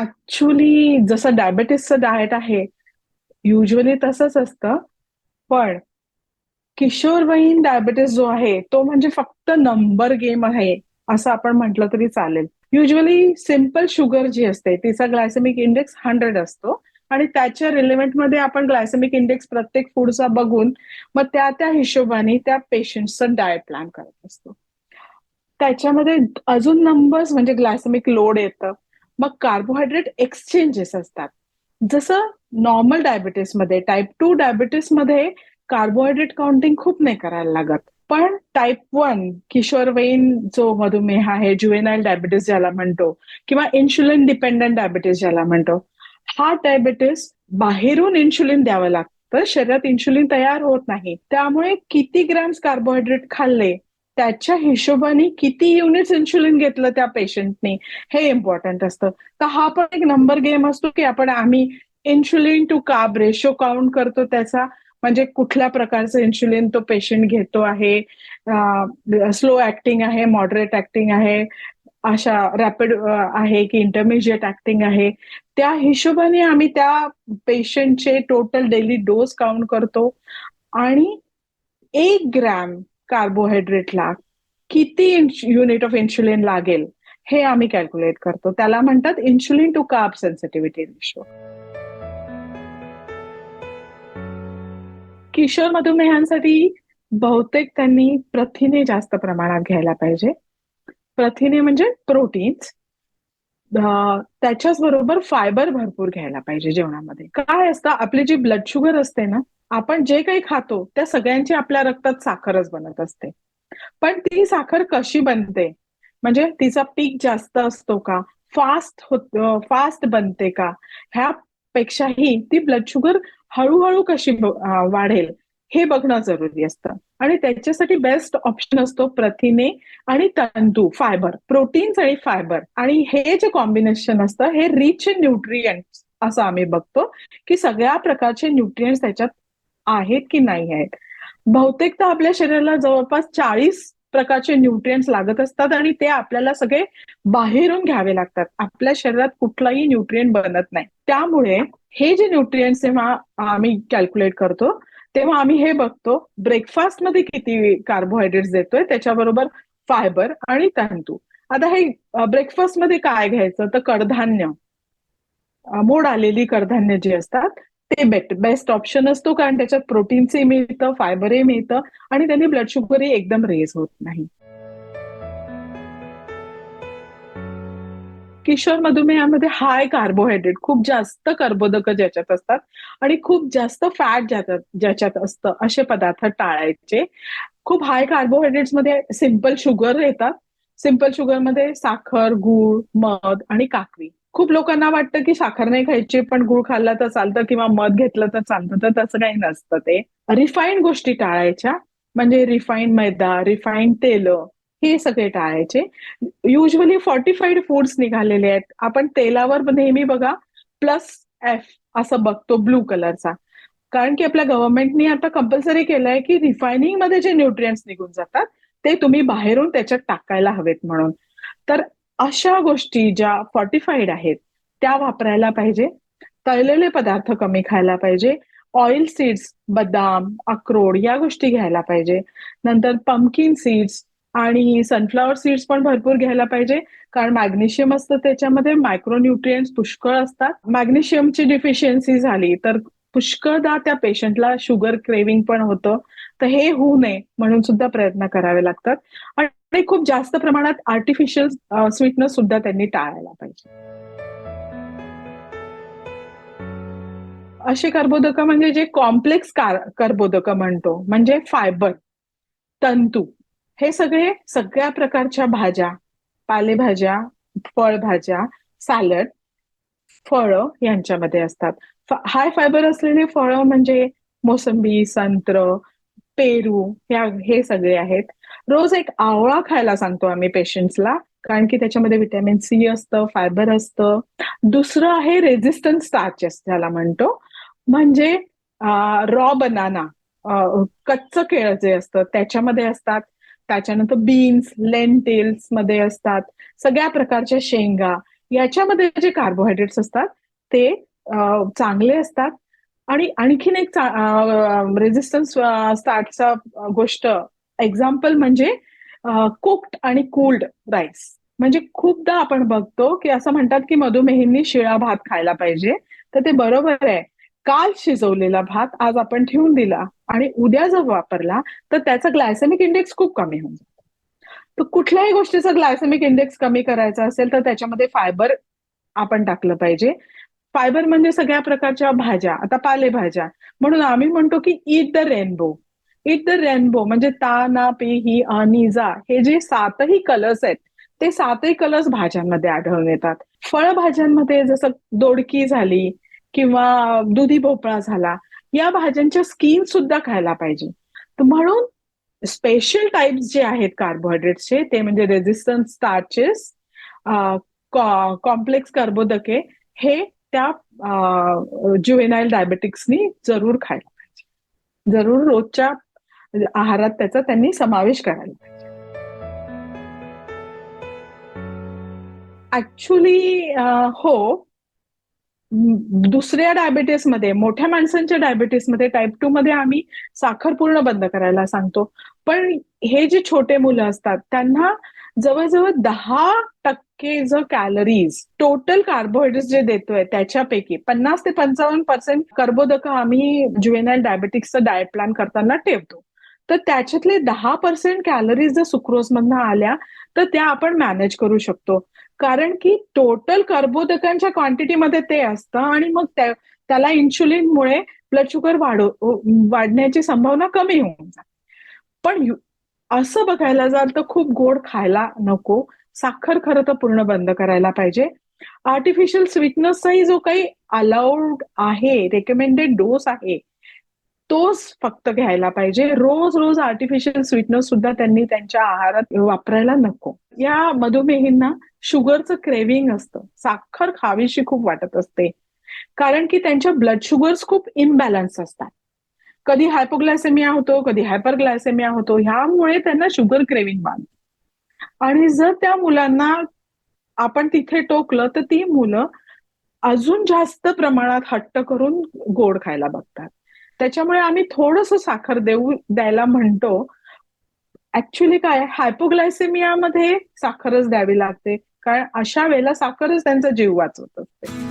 Actually जसं डायबेटीसचं diet आहे usually तसंच असतं. पण किशोरवयीन डायबेटीस जो आहे तो म्हणजे फक्त नंबर गेम आहे असं आपण म्हटलं तरी चालेल. युजली सिंपल शुगर जी असते तिचा ग्लायसेमिक इंडेक्स हंड्रेड असतो. आणि त्याच्या रिलेव्हंटमध्ये आपण ग्लायसेमिक इंडेक्स प्रत्येक फूडचा बघून मग त्या त्या हिशोबाने त्या पेशंटचा डाएट प्लॅन करत असतो. त्याच्यामध्ये अजून नंबर्स म्हणजे ग्लायसेमिक लोड येतं. मग कार्बोहायड्रेट एक्सचेंजेस असतात. जसं नॉर्मल डायबिटीसमध्ये टाईप टू डायबिटीसमध्ये कार्बोहायड्रेट काउंटिंग खूप नाही करायला लागत. पण टाईप वन किशोरवयीन जो मधुमेह आहे ज्युएनाईल डायबिटीस ज्याला म्हणतो किंवा इन्शुलिन डिपेंडंट डायबिटीस ज्याला म्हणतो हा डायबिटीस बाहेरून इन्शुलिन द्यावं लागतं. शरीरात इन्शुलिन तयार होत नाही. त्यामुळे किती ग्रॅम्स कार्बोहायड्रेट खाल्ले त्याच्या हिशोबाने किती युनिट्स इन्शुलिन घेतलं त्या पेशंटने हे इम्पॉर्टंट असतं. तर हा पण एक नंबर गेम असतो की आपण आम्ही insulin to carb ratio count करतो त्याचा. म्हणजे कुठल्या प्रकारचं इन्शुलिन तो पेशंट घेतो आहे. स्लो ऍक्टिंग आहे मॉडरेट ऍक्टिंग आहे. अशा रॅपिड आहे की इंटरमिजिएट ऍक्टिंग आहे. त्या हिशोबाने आम्ही त्या पेशंटचे टोटल डेली डोस काउंट करतो. आणि एक ग्रॅम कार्बोहायड्रेटला किती युनिट ऑफ इन्शुलिन लागेल हे आम्ही कॅल्क्युलेट करतो. त्याला म्हणतात insulin to carb sensitivity ratio Kishore मधुमेहांसाठी बहुतेक त्यांनी प्रथिने जास्त प्रमाणात घ्यायला पाहिजे. प्रथिने म्हणजे प्रोटीन्स त्याच्याच बरोबर फायबर भरपूर घ्यायला पाहिजे जेवणामध्ये. काय असतं आपली जी ब्लड शुगर असते ना आपण जे काही खातो त्या सगळ्यांची आपल्या रक्तात साखरच बनत असते. पण ती साखर कशी बनते? म्हणजे तिचा पीक जास्त असतो का? फास्ट होत फास्ट बनते का? ह्यापेक्षाही ती ब्लड शुगर हळूहळू कशी वाढेल हे बघणं जरुरी असतं. आणि त्याच्यासाठी बेस्ट ऑप्शन असतो प्रथिने आणि तंतू फायबर प्रोटीन्स आणि फायबर. आणि हे जे कॉम्बिनेशन असतं हे रिच इन न्यूट्रियंट असं आम्ही बघतो की सगळ्या प्रकारचे न्यूट्रियंट्स त्याच्यात आहेत की नाही आहेत. बहुतेकदा आपल्या शरीराला जवळपास चाळीस प्रकारचे न्यूट्रियंट्स लागत असतात आणि ते आपल्याला सगळे बाहेरून घ्यावे लागतात. आपल्या शरीरात कुठलाही न्यूट्रियंट बनत नाही. त्यामुळे हे जे न्यूट्रियंट्स जेव्हा आम्ही कॅल्क्युलेट करतो तेव्हा आम्ही हे बघतो ब्रेकफास्टमध्ये किती कार्बोहायड्रेट्स देतोय त्याच्याबरोबर फायबर आणि तंतू. आता हे ब्रेकफास्टमध्ये काय घ्यायचं? तर कडधान्य. मोड आलेली कडधान्य जी असतात ते बेट बेस्ट ऑप्शन असतो कारण त्याच्यात प्रोटीनचे मिळतं फायबरही मिळतं आणि त्यांनी ब्लड शुगरही एकदम रेज होत नाही. किशोर मधुमेहामध्ये हाय कार्बोहायड्रेट खूप जास्त कर्बोदक ज्याच्यात असतात आणि खूप जास्त फॅट ज्याच्यात ज्याच्यात असतं असे पदार्थ टाळायचे. खूप हाय कार्बोहायड्रेट्समध्ये सिंपल शुगर येतात. सिंपल शुगरमध्ये साखर गूळ मध आणि काकवी खूप लोकांना वाटतं की साखर नाही खायची पण गुळ खाल्ला तर चालतं किंवा मध घेतलं तर चालतं तर तसं काही नसतं ते. रिफाईंड गोष्टी टाळायच्या म्हणजे रिफाईंड मैदा रिफाईंड तेल हे सगळे टाळायचे. युजली फॉर्टिफाईड फूड्स निघालेले आहेत. आपण तेलावर नेहमी बघा प्लस एफ असं बघतो ब्लू कलरचा कारण की आपल्या गव्हर्नमेंटनी आता कंपल्सरी केलंय की रिफायनिंगमध्ये जे न्यूट्रियंट्स निघून जातात ते तुम्ही बाहेरून त्याच्यात टाकायला हवेत म्हणून. तर अशा गोष्टी ज्या फॉर्टिफाईड आहेत त्या वापरायला पाहिजे. तळलेले पदार्थ कमी खायला पाहिजे. ऑइल सीड्स बदाम अक्रोड या गोष्टी घ्यायला पाहिजे. नंतर पम्पकिन सीड्स आणि सनफ्लावर सीड्स पण भरपूर घ्यायला पाहिजे. कारण मॅग्नेशियम असतं त्याच्यामध्ये मायक्रोन्युट्रियंट्स पुष्कळ असतात. मॅग्नेशियमची डिफिशियन्सी झाली तर पुष्कळदा त्या पेशंटला शुगर क्रेविंग पण होतं. तर हे होऊ नये म्हणून सुद्धा प्रयत्न करावे लागतात. आणि खूप जास्त प्रमाणात आर्टिफिशियल स्वीटनेस सुद्धा त्यांनी टाळायला पाहिजे. असे कर्बोदक म्हणजे जे कॉम्प्लेक्स कर्बोदक म्हणतो म्हणजे फायबर तंतू हे सगळे सगळ्या प्रकारच्या भाज्या पालेभाज्या फळभाज्या सॅलड फळं यांच्यामध्ये असतात. हाय फायबर असलेले फळं म्हणजे मोसंबी संत्र पेरू या हे सगळे आहेत. रोज एक आवळा खायला सांगतो आम्ही पेशंट्सला कारण की त्याच्यामध्ये विटॅमिन सी असतं फायबर असतं. दुसरं आहे रेझिस्टन्स स्टार्चेस ज्याला म्हणतो. म्हणजे रॉ बनाना कच्च केळं जे असतं त्याच्यामध्ये असतात. त्याच्यानंतर बीन्स लेंटेल्समध्ये असतात. सगळ्या प्रकारच्या शेंगा याच्यामध्ये जे कार्बोहायड्रेट्स असतात ते चांगले असतात. आणि आणखीन एक रेजिस्टन्स स्टार्टचा गोष्ट एक्झाम्पल म्हणजे कुक्ड आणि कूल्ड राईस म्हणजे खूपदा आपण बघतो की असं म्हणतात की मधुमेहींनी शिळा भात खायला पाहिजे. तर ते बरोबर आहे. काल शिजवलेला भात आज आपण ठेवून दिला आणि उद्या जर वापरला तर त्याचा ग्लायसेमिक इंडेक्स खूप कमी होऊन जातो. तर कुठल्याही गोष्टीचा ग्लायसेमिक इंडेक्स कमी करायचा असेल तर त्याच्यामध्ये फायबर आपण टाकलं पाहिजे. फायबर म्हणजे सगळ्या प्रकारच्या भाज्या आता पालेभाज्या. म्हणून आम्ही म्हणतो की eat the rainbow eat the rainbow म्हणजे ता ना पे ही आणि जा हे जे सातही कलर्स आहेत ते सातही कलर्स भाज्यांमध्ये आढळून येतात. फळभाज्यांमध्ये जसं दोडकी झाली किंवा दुधी भोपळा झाला या भाज्यांच्या स्किन सुद्धा खायला पाहिजे. तर म्हणून स्पेशल टाइप्स जे आहेत कार्बोहायड्रेट्सचे ते म्हणजे रेझिस्टन्स स्टार्चेस कॉम्प्लेक्स कार्बोदके हे त्या ज्युएनाईल डायबेटिक्सनी जरूर खायला पाहिजे. जरूर रोजच्या आहारात त्याचा त्यांनी समावेश करायला पाहिजे. ऍक्च्युली हो दुसऱ्या डायबिटीसमध्ये मोठ्या माणसांच्या डायबिटीसमध्ये टाईप टू मध्ये आम्ही साखर पूर्ण बंद करायला सांगतो. पण हे जे छोटे मुलं असतात त्यांना जवळजवळ दहा टक्के जर कॅलरीज टोटल कार्बोहायड्रेट जे देतोय त्याच्यापैकी पन्नास ते पंचावन्न पर्सेंट कर्बोदक आम्ही ज्युएनल डायबेटिक्सचं डाएट प्लॅन करताना ठेवतो. तर त्याच्यातले दहा पर्सेंट कॅलरीज जर सुक्रोज मधनं आल्या तर त्या आपण मॅनेज करू शकतो. कारण की टोटल कर्बोदकांच्या क्वांटिटीमध्ये ते असतं आणि मग त्याला इन्शुलिनमुळे ब्लड शुगर वाढ वाढण्याची संभावना कमी होऊन जाते. पण असं बघायला जाल तर खूप गोड खायला नको. साखर खरं तर पूर्ण बंद करायला पाहिजे. आर्टिफिशियल स्वीटनेसचाही जो काही अलाउड आहे रेकमेंडेड डोस आहे तोच फक्त घ्यायला पाहिजे. रोज रोज आर्टिफिशियल स्वीटनेस सुद्धा त्यांनी त्यांच्या आहारात वापरायला नको. या मधुमेहींना शुगरचं क्रेविंग असतं. साखर खावीशी खूप वाटत असते. कारण की त्यांच्या ब्लड शुगर्स खूप इम्बॅलन्स असतात. कधी हायपोग्लायसेमिया होतो कधी हायपरग्लायसेमिया होतो. ह्यामुळे त्यांना शुगर क्रेविंग बांधते आणि जर त्या मुलांना आपण तिथे टोकलं तर ती मुलं अजून जास्त प्रमाणात हट्ट करून गोड खायला बघतात. त्याच्यामुळे आम्ही थोडस साखर देऊ द्यायला म्हणतो. ऍक्च्युली काय हायपोग्लायसेमियामध्ये साखरच द्यावी लागते. कारण अशा वेळेला साखरच त्यांचा जीव वाचवत असते.